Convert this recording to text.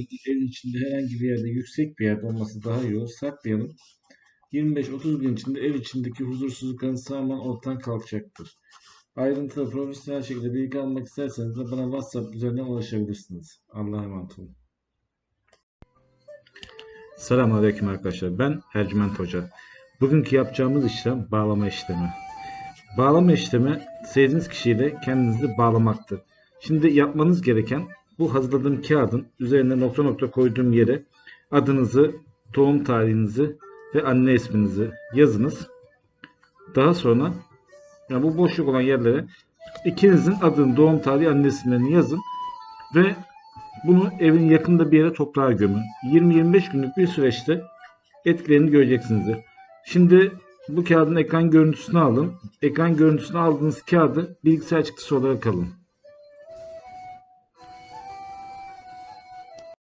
Evin içinde herhangi bir yerde yüksek bir yerde olması daha iyi olur. Saklayalım. 25-30 gün içinde ev içindeki huzursuzlukların tamamen ortadan kalkacaktır. Ayrıntılı profesyonel şekilde bilgi almak isterseniz de bana WhatsApp üzerinden ulaşabilirsiniz. Allah'a emanet olun. Selamünaleyküm arkadaşlar. Ben Ercüment Hoca. Bugünkü yapacağımız işlem bağlama işlemi. Bağlama işlemi sevdiğiniz kişiyle kendinizi bağlamaktır. Şimdi yapmanız gereken bu hazırladığım kağıdın üzerine nokta nokta koyduğum yere adınızı, doğum tarihinizi ve anne isminizi yazınız. Daha sonra yani bu boşluk olan yerlere ikinizin adını, doğum tarihi, anne isimlerini yazın ve bunu evin yakında bir yere toprağa gömün. 20-25 günlük bir süreçte etkilerini göreceksiniz. Şimdi bu kağıdın ekran görüntüsünü alın. Ekran görüntüsünü aldığınız kağıdı bilgisayar çıktısı olarak alın.